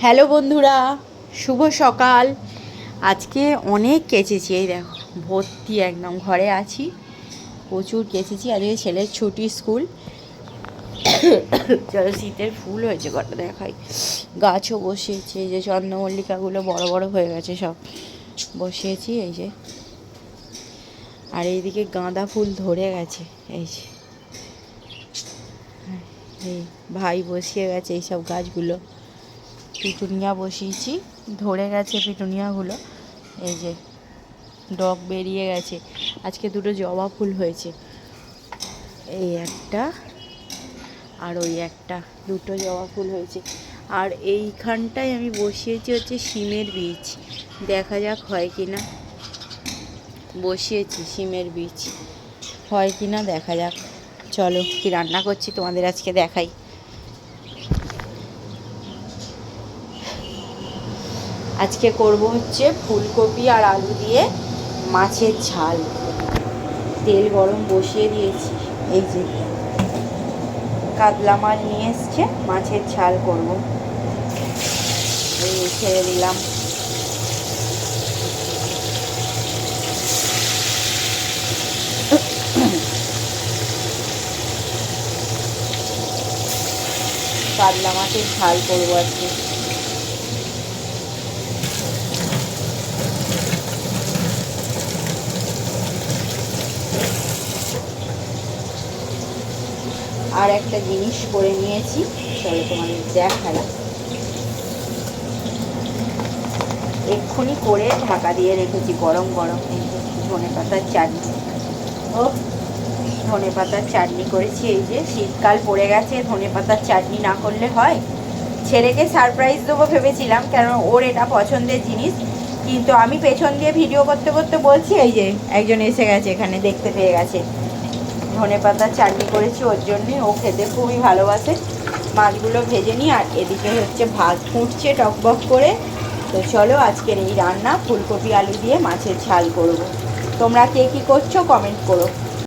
Hello বন্ধুরা, শুভ সকাল। আজকে অনেক কেচেছি, এই দেখো, ভর্তি একদম ঘরে আছি। প্রচুর কেচেছি, আজকে ছেলের ছুটি স্কুল। চলো শীতের ফুল হয়েছে, কটা দেখাই। গাছও বসিয়েছি, এই যে চন্দ্রমল্লিকাগুলো বড় বড় হয়ে গেছে সব। বসিয়েছি, এই যে। আর এইদিকে গাঁদা ফুল ধরে গেছে, এই যে। এই, ভাই বসিয়ে গেছে এইসব গাছগুলো। পিটুনিয়া বসিয়েছি। ধরে গেছে পিটুনিয়াগুলো। এই যে, ডগ বেরিয়ে গেছে। আজকে দুটো জবা ফুল হয়েছে। এই একটা আর ওই একটা, দুটো জবা ফুল হয়েছে। আর এইখানটায় আমি বসিয়েছি হচ্ছে সিমের বীজ। দেখা যাক হয় কি না বসিয়েছি সিমের বীজ। হয় কি না দেখা যাক। চলো কি রান্না করছি তোমাদের আজকে দেখাই। আজকে করব হচ্ছে ফুলকপি আর আলু দিয়ে মাছের ঝাল। তেল গরম বসিয়ে দিয়েছি। এই যে কাতলা মাছ নিয়ে এসছে, মাছের ঝাল করব। এই ছেড়ে দিলাম। কাতলা মাছের ঝাল করব আজকে। আর একটা জিনিস করে নিয়েছি চলো তোমাদের দেখালাম। এক্ষুনি করে ঢাকা দিয়ে রেখেছি গরম গরম ধনে পাতার চাটনি। ও, ধনে পাতার চাটনি করেছি, এই যে শীতকাল পড়ে গেছে, ধনে পাতার চাটনি না করলে হয়। ছেলেকে সারপ্রাইজ দেবো ভেবেছিলাম কারণ ওর এটা পছন্দের জিনিস। কিন্তু আমি পেছন দিয়ে ভিডিও করতে করতে বলছি, এই যে একজন এসে গেছে এখানে, দেখতে পেয়ে গেছে। ধনে পাতা চাটনি করেছি, ওর জন্যে ও খেতে খুবই ভালোবাসে। মাছগুলো ভেজে নিই, আর এদিকে হচ্ছে ভাত ফুটছে টকবক করে। তো চলো আজকের এই রান্না, ফুলকপি আলু দিয়ে মাছের ঝাল করব। তোমরা কে কী করছ কমেন্ট করো।